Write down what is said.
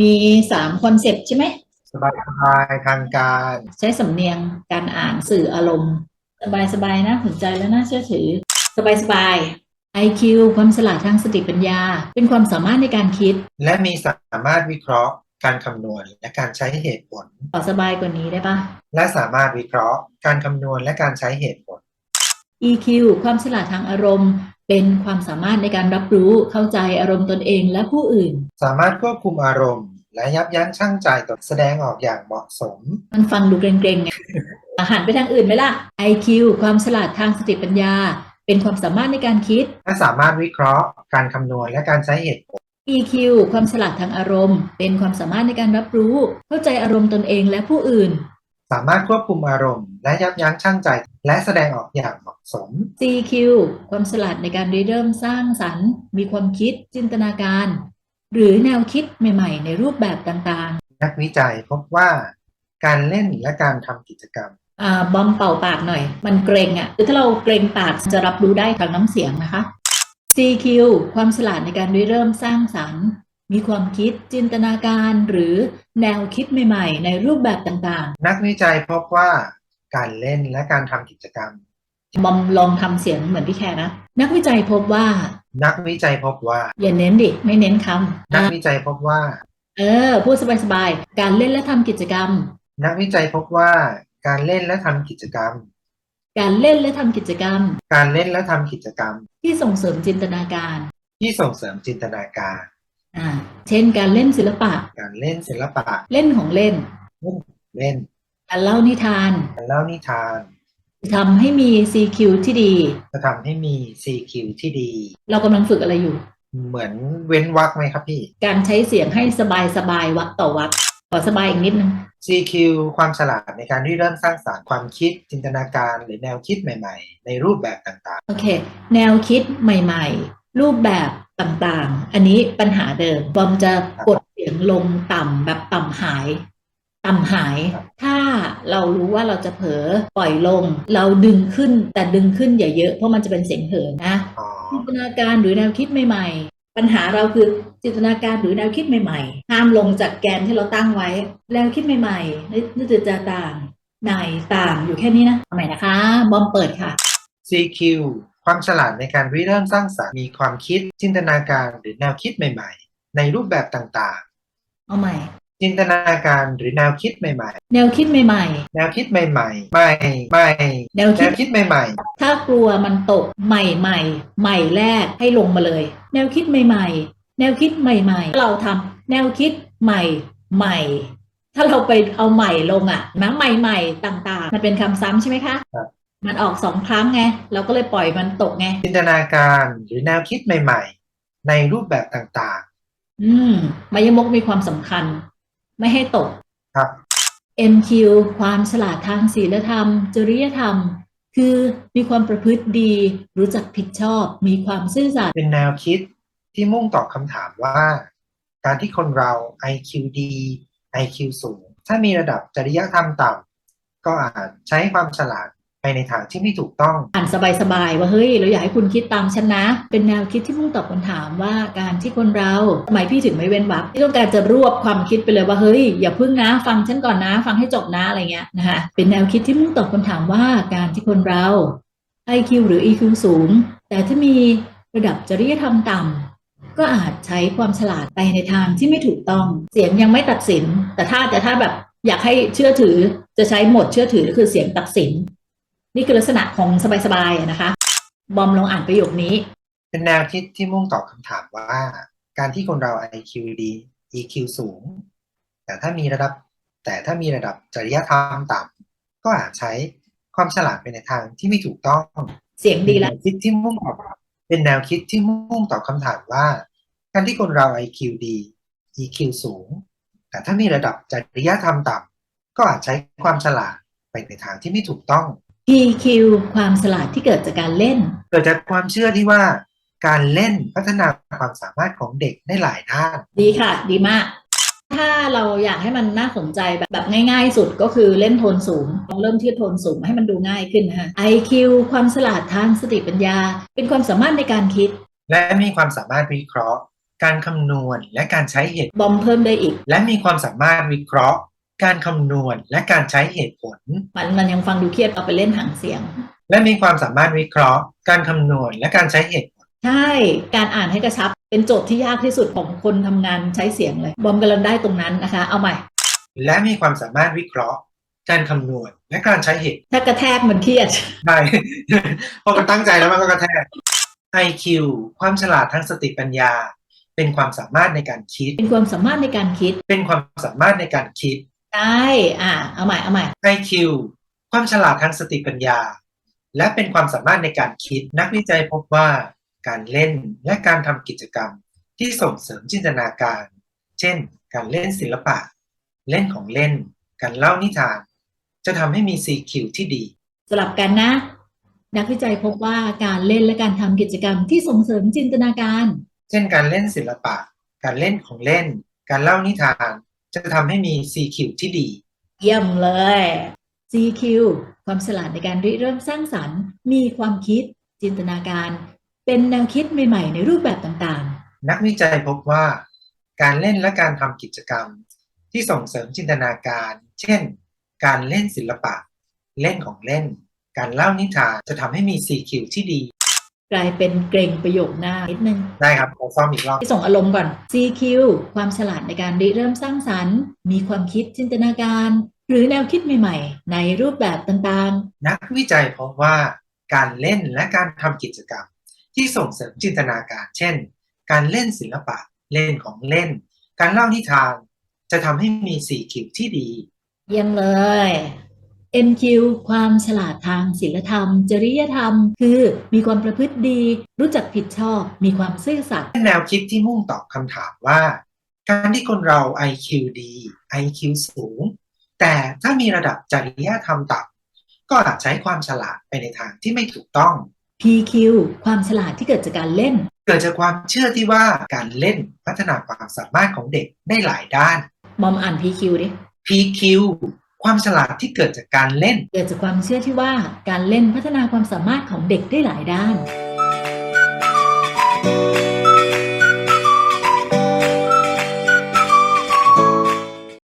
มีสามคอนเซปต์ใช่ไหมสบายสบายทางการ ใช้สำเนียงการอ่านสื่ออารมณ์ สบายสบายๆน่าสนใจและน่าเชื่อถือ สบายสบายๆ IQ ความฉลาดทางสติปัญญา เป็นความสามารถในการคิด และมีสามารถวิเคราะห์การคำนวณและการใช้เหตุผล ขอสบายกว่านี้ได้ปะและสามารถวิเคราะห์การคำนวณและการใช้เหตุผล EQ ความฉลาดทางอารมณ์ เป็นความสามารถในการรับรู้เข้าใจอารมณ์ตนเองและผู้อื่น สามารถควบคุมอารมณ์ และยับยั้งชั่งใจตนแสดงออกอย่างเหมาะสม มันฟังดูเกรงๆไงอาหันไปทางอื่นไหมล่ะ IQ ความฉลาดทางสติปัญญา เป็นความสามารถในการคิด และสามารถวิเคราะห์ การคำนวณและการใช้เหตุผล EQ ความฉลาดทางอารมณ์ เป็นความสามารถในการรับรู้ เข้าใจอารมณ์ตนเองและผู้อื่น สามารถควบคุมอารมณ์ และยับยั้งชั่งใจ และแสดงออกอย่างเหมาะสม CQ ความฉลาดในการริเริ่มสร้างสรรค์ มีความคิดจินตนาการ หรือแนวคิดใหม่ๆ ในรูปแบบต่างนักวิจัยพบว่าการเล่นและการทำกิจกรรมๆอ่าบอมเป่าปากหน่อย มันเกรงอะ่ะคือถ้าเราเกรงปากจะรับรู้ได้ทางน้ำเสียงนะคะ CQ ความฉลาดในการริเริ่มสร้างสรรค์ มีความคิดจินตนาการหรือแนวคิดใหม่ๆ ในรูปแบบต่างนักวิจัยพบว่าการเล่นและการทำกิจกรรมๆบอมลองทำเสียงเหมือนพี่แคร์นะ นักวิจัยพบว่า นักวิจัยพบว่า อย่าเน้นดิ ไม่เน้นคำนักอะวิจัยพบว่า เออ พูดสบายๆ การเล่นและทำกิจกรรม นักวิจัยพบว่า การเล่นและทำกิจกรรม การเล่นและทำกิจกรรม การเล่นและทำกิจกรรม ที่ส่งเสริมจินตนาการ ที่ส่งเสริมจินตนาการ อ่า เช่นการเล่นศิลปะ การเล่นศิลปะ เล่นของเล่นเล่น เล่น การเล่านิทาน การเล่านิทานทำให้มี CQ ที่ดี จะทำให้มี CQ ที่ดี เรากำลังฝึกอะไรอยู่ เหมือนเว้นวรรคไหมครับพี่ การใช้เสียงให้สบายสบายๆวักต่อวักขอสบายอีกนิดนึง CQ ความฉลาดในการที่เริ่มสร้างสรรค์ความคิดจินตนาการหรือแนวคิดใหม่ ๆ ในรูปแบบต่างโอเค แนวคิดใหม่ ๆ รูปแบบ ต่างๆ อันนี้ปัญหาเดิมบอมจะกดเสียงลงต่ำแบบต่ำหาย ต่ำหาย ถ้าเรารู้ว่าเราจะเผลอปล่อยลง เราดึงขึ้นแต่ดึงขึ้นอย่าเยอะเพราะมันจะเป็นเสียงเหินนะๆอ๋อจินตนาการหรือแนวคิดใหม่ๆ ปัญหาเราคือจินตนาการหรือแนวคิดใหม่ๆ ห้ามลงจากแกนที่เราตั้งไว้ แนวคิดใหม่ๆนี่นี่จะจะต่างไหนต่างอยู่แค่นี้นะเอาใหม่นะคะ บอมเปิดค่ะ CQ ความฉลาดในการริเริ่มสร้างสรรค์มีความคิด จินตนาการหรือแนวคิดใหม่ ๆ ในรูปแบบต่างเอาใหม่ๆจินตนาการหรือแนวคิดใหม่ แนวคิดใหม่ ๆ แนวคิดใหม่ ๆ ใหม่ใหม่ๆแนวแนคิดวคิดใหม่ถ้ากลัวมันตกใหม่ใหม่ใหม่แรกให้ลงมาเลย แนวคิดใหม่ ๆ แนวคิดใหม่ ๆ เราทำแนวคิดใหม่ใหม่ ถ้าเราไปเอาใหม่ลงอะนะใหม่ ๆ ต่าง ๆ มันเป็นคำซ้ำใช่ไหมคะครับ มันออกสองครั้งไง เราก็เลยปล่อยมันตกไงๆจินตนาการหรือแนวคิดใหม่ ๆ ในรูปแบบต่างอืมมายมกมีความสำคัญ ไม่ให้ตก ๆ ครับ MQ ความฉลาดทางศีลธรรม จริยธรรม คือมีความประพฤติดี รู้จักผิดชอบ มีความซื่อสัตย์เป็นแนวคิดที่มุ่งตอบคำถามว่า การที่คนเรา IQ ดี IQ สูง ถ้ามีระดับจริยธรรมต่ำก็อาจใช้ความฉลาด ไปในทางที่ไม่ถูกต้อง อ่านสบายๆว่าเฮ้ยเราอยากให้คุณคิดตามฉันนะ เป็นแนวคิดที่มุ่งตอบคำถามว่าการที่คนเราทำไมพี่ถึงไม่เว้นวรรคที่ต้องการจะรวบความคิดไปเลยว่าเฮ้ยอย่าพึ่งนะ ฟังฉันก่อนนะ ฟังให้จบนะอะไรเงี้ยนะคะเป็นแนวคิดที่มุ่งตอบคำถามว่าการที่คนเรา IQ หรือ EQ สูง แต่ถ้ามีระดับจริยธรรมต่ำก็อาจใช้ความฉลาดไปในทางที่ไม่ถูกต้อง เสียงยังไม่ตัดสิน แต่ถ้าแต่ถ้าแบบอยากให้เชื่อถือจะใช้หมดเชื่อถือคือเสียงตัดสิน นี่คือลักษณะของสบายๆอะนะคะ บอมลองอ่านประโยคนี้ เป็นแนวคิดที่มุ่งตอบคำถามว่า การที่คนเรา IQ ดี EQ สูง แต่ถ้ามีระดับ แต่ถ้ามีระดับจริยธรรมต่ำก็อาจใช้ความฉลาดไปในทางที่ไม่ถูกต้อง เสียงดีเป็นละแนวคิดที่มุ่งตอบเป็นแนวคิดที่มุ่งตอบคำถามว่า การที่คนเรา IQ ดี EQ สูง แต่ถ้ามีระดับจริยธรรมต่ำก็อาจใช้ความฉลาดไปในทางที่ไม่ถูกต้อง EQ ความฉลาดที่เกิดจากการเล่น เกิดจากความเชื่อที่ว่าการเล่นพัฒนาความสามารถของเด็กได้หลายด้าน ดีค่ะ ดีมาก ถ้าเราอยากให้มันน่าสนใจแบบแบบง่ายๆสุดก็คือเล่นโทนสูงต้องเริ่มที่โทนสูงให้มันดูง่ายขึ้นนะคะ IQ ความฉลาดทางสติปัญญา เป็นความสามารถในการคิด และมีความสามารถวิเคราะห์ การคำนวณและการใช้เหตุบอมเพิ่มได้อีก และมีความสามารถวิเคราะห์ การคำนวณและการใช้เหตุผล มันมันยังฟังดูเครียดเอาไปเล่นหางเสียง และมีความสามารถวิเคราะห์ การคำนวณและการใช้เหตุผล ใช่ การอ่านให้กระชับ เป็นโจทย์ที่ยากที่สุดของคนทำงานใช้เสียงเลย บอมกำลังได้ตรงนั้นนะคะ เอาใหม่ และมีความสามารถวิเคราะห์ การคำนวณและการใช้เหตุ ถ้ากระแทกมันเครียดได้พอมันตั้งใจแล้วมันก็กระแทก IQ ความฉลาดทางสติปัญญา เป็นความสามารถในการคิด เป็นความสามารถในการคิด เป็นความสามารถในการคิด ใช่อ่า เอาใหม่ เอาใหม่ IQ ความฉลาดทางสติปัญญา และเป็นความสามารถในการคิดนักวิจัยพบว่าการเล่นและการทำกิจกรรมที่ส่งเสริมจินตนาการ เช่น การเล่นศิลปะ เล่นของเล่น การเล่านิทาน จะทำให้มี CQ ที่ดี สลับกันนะ นักวิจัยพบว่าการเล่นและการทำกิจกรรมที่ส่งเสริมจินตนาการ เช่น การเล่นศิลปะ การเล่นของเล่น การเล่านิทาน จะทำให้มี CQ ที่ดี เยี่ยมเลย CQ ความฉลาดในการริเริ่มสร้างสรรค์ มีความคิด จินตนาการ เป็นแนวคิดใหม่ๆ ในรูปแบบต่างนักวิจัยพบว่า การเล่นและการทำกิจกรรม ที่ส่งเสริมจินตนาการ เช่น การเล่นศิลปะ เล่นของเล่น การเล่านิทานจะทำให้มี CQ ที่ดีๆ กลายเป็นเกรงประโยคหน้านิดนึง ได้ครับขอซ่อมอีกรอบที่ส่งอารมณ์ก่อน CQ ความฉลาดในการริเริ่มสร้างสรรค์ มีความคิดจินตนาการ หรือแนวคิดใหม่ๆ ในรูปแบบต่างนักวิจัยพบว่าการเล่นและการทำกิจกรรม ที่ส่งเสริมจินตนาการ เช่น การเล่นศิลปะ เล่นของเล่น การเล่านิทาน จะทำให้มี CQ ที่ดีๆเยี่ยมเลย MQ ความฉลาดทางศีลธรรม จริยธรรม คือมีความประพฤติดี รู้จักผิดชอบ มีความซื่อสัตย์แนวคิดที่มุ่งตอบคำถามว่า การที่คนเรา IQ ดี IQ สูง แต่ถ้ามีระดับจริยธรรมต่ำก็อาจใช้ความฉลาดไปในทางที่ไม่ถูกต้อง PQ ความฉลาดที่เกิดจากการเล่น เกิดจากความเชื่อที่ว่าการเล่นพัฒนาความสามารถของเด็กได้หลายด้านมอมอ่าน PQ ดิ PQ ความฉลาดที่เกิดจากการเล่น เกิดจากความเชื่อที่ว่าการเล่นพัฒนาความสามารถของเด็กได้หลายด้าน